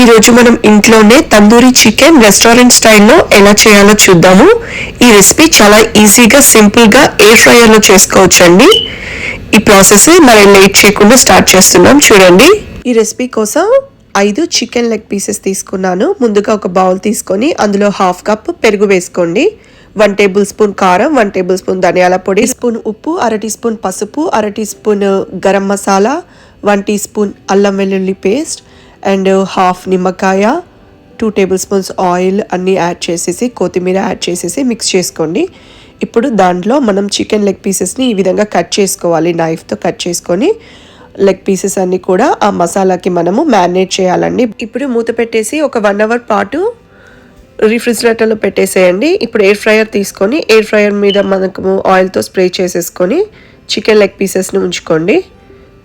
ఈరోజు మనం ఇంట్లోనే తందూరి చికెన్ రెస్టారెంట్ స్టైల్లో ఎలా చేయాలో చూద్దాము. ఈ రెసిపీ చాలా ఈజీగా సింపుల్గా ఎయిర్ ఫ్రైయర్లో చేసుకోవచ్చండి. ఈ ప్రాసెస్ మనం లేట్ చేయకుండా స్టార్ట్ చేస్తున్నాం. చూడండి. ఈ రెసిపీ కోసం ఐదు చికెన్ లెగ్ పీసెస్ తీసుకున్నాను. ముందుగా ఒక బౌల్ తీసుకొని అందులో హాఫ్ కప్ పెరుగు వేసుకోండి. వన్ టేబుల్ స్పూన్ కారం వన్ టేబుల్ స్పూన్ ధనియాల పొడి స్పూన్ ఉప్పు అర టీ స్పూన్ పసుపు అర tea spoon garam masala one tea spoon అల్లం వెల్లుల్లి పేస్ట్ అండ్ హాఫ్ నిమ్మకాయ టూ టేబుల్ స్పూన్స్ ఆయిల్ అన్నీ యాడ్ చేసేసి కొత్తిమీర యాడ్ చేసేసి మిక్స్ చేసుకోండి. ఇప్పుడు దాంట్లో మనం చికెన్ లెగ్ పీసెస్ని ఈ విధంగా కట్ చేసుకోవాలి నైఫ్తో కట్ చేసుకొని. లెగ్ పీసెస్ అన్నీ కూడా ఆ మసాలాకి మనము మ్యారినేట్ చేయాలండి. ఇప్పుడు మూత పెట్టేసి ఒక వన్ అవర్ పాటు రిఫ్రిజిరేటర్లో పెట్టేసేయండి. ఇప్పుడు ఎయిర్ ఫ్రైయర్ తీసుకొని ఎయిర్ ఫ్రైయర్ మీద మనకు ఆయిల్తో స్ప్రే చేసేసుకొని చికెన్ లెగ్ పీసెస్ని ఉంచుకోండి.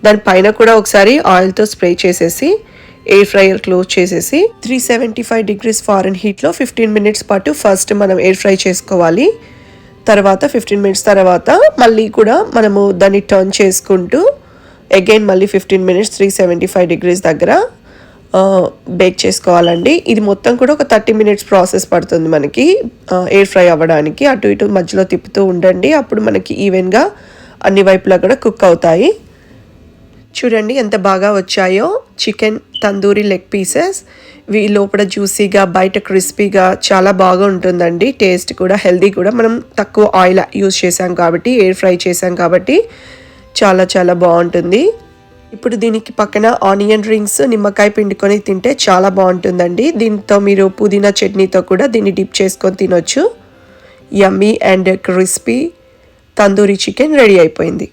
దాని పైన కూడా ఒకసారి ఆయిల్తో స్ప్రే చేసేసి ఎయిర్ ఫ్రైయర్ క్లోజ్ చేసేసి three seventy five degrees Fahrenheit హీట్లో fifteen minutes పాటు ఫస్ట్ మనం ఎయిర్ ఫ్రై చేసుకోవాలి. తర్వాత ఫిఫ్టీన్ మినిట్స్ తర్వాత మళ్ళీ కూడా మనము దాన్ని టర్న్ చేసుకుంటూ అగైన్ మళ్ళీ fifteen minutes three seventy five degrees దగ్గర బేక్ చేసుకోవాలండి. ఇది మొత్తం కూడా ఒక థర్టీ మినిట్స్ ప్రాసెస్ పడుతుంది మనకి ఎయిర్ ఫ్రై అవ్వడానికి. అటు ఇటు మధ్యలో తిప్పుతూ ఉండండి. అప్పుడు మనకి ఈవెన్గా అన్ని వైపులా కూడా కుక్ అవుతాయి. చూడండి ఎంత బాగా వచ్చాయో. చికెన్ తందూరి లెగ్ పీసెస్ ఇవి లోపల జ్యూసీగా బయట క్రిస్పీగా చాలా బాగా ఉంటుందండి. టేస్ట్ కూడా హెల్దీ కూడా. మనం తక్కువ ఆయిల్ యూజ్ చేసాం కాబట్టి ఎయిర్ ఫ్రై చేసాం కాబట్టి చాలా చాలా బాగుంటుంది. ఇప్పుడు దీనికి పక్కన ఆనియన్ రింగ్స్ నిమ్మకాయ పిండుకొని తింటే చాలా బాగుంటుందండి. దీంతో మీరు పుదీనా చట్నీతో కూడా దీన్ని డిప్ చేసుకొని తినొచ్చు. Yummy and crispy tandoori chicken ready అయిపోయింది.